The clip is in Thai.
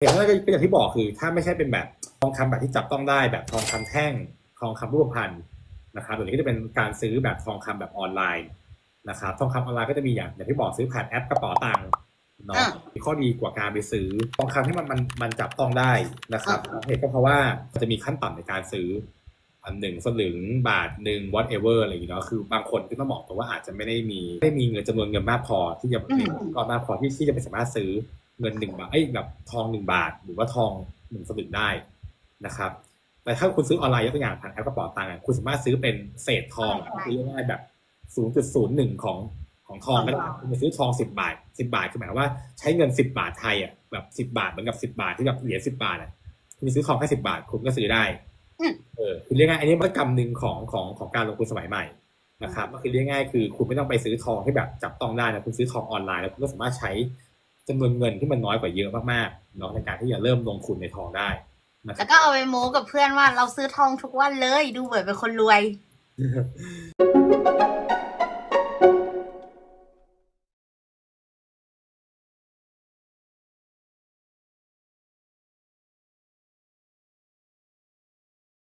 อย่างแรกก็อย่างที่บอกคือ ถ้าไม่ใช่เป็นแบบทองคำแบบที่จับต้องได้แบบทองคำแท่งทองคำรูปพรรณนะครับตัวนี้ก็จะเป็นการซื้อแบบทองคำแบบออนไลน์นะครับทองคำออนไลน์ก็จะมีอย่างอย่างที่บอกซื้อผ่านแอปกระเป๋าตังค์เนาะอะมีข้อดีกว่าการไปซื้อทองคำที่มันมันมันจับต้องได้นะครับเหตุก็เพราะว่ามันจะมีขั้นต่ำในการซื้ออันหนึ่งสลึงบาทหนึ่ง whatever อะไรอย่างเงี้ยเนาะคือบางคนก็ต้องบอกตัวว่าอาจจะไม่ได้มีไม่ได้มีเงินจำนวนเงินมากพอที่จะอืมก็มากพอที่ที่จะไปสามารถซื้อ เงินหนึ่งบาทเอ้ยแบบทองหนึ่งบาท หรือว่าทองหนึ่งสลึงได้นะครับ แต่ถ้าคุณซื้อออนไลน์ยกตัวอย่างผ่านแอปกระเป๋าตังค์อะคุณสามารถซื้อเป็นเศษทองคือเรียกง่ายๆแบบศูนย์จุดศูนย์หนึ่งของของทองก็ได้คุณจะซื้อทองสิบบาทสิบาทคือหมายความว่าใช้เงินสิบบาทไทยอะแบบสิบาทเหมือนกับสิบาทที่แบบเหรียญสิบาทอะคุณจะซื้อทองแค่สิบาท คุณก็ซื้อได้อืมเออคือเรียกง่ายอันนี้มันกรรมหนึ่งของของของการลงทุนสมัยใหม่นะครับก็คือเรียกง่ายคือคุณไม่ต้องไปซื้อทองที่แบบจับต้องได้นะคุณซื้อทองออนไลน์แล้วคุณก็สามารถใช้ จำนวนเงินที่มันน้อยกว่าเยอะมากๆเนาะในการที่จะเริ่มลงทุนในทองได้นะคแล้วก็เอาไปโม้กับเพื่อนว่าเราซื้อทองทุกวันเลยดูเหมือนเป็นคนรวย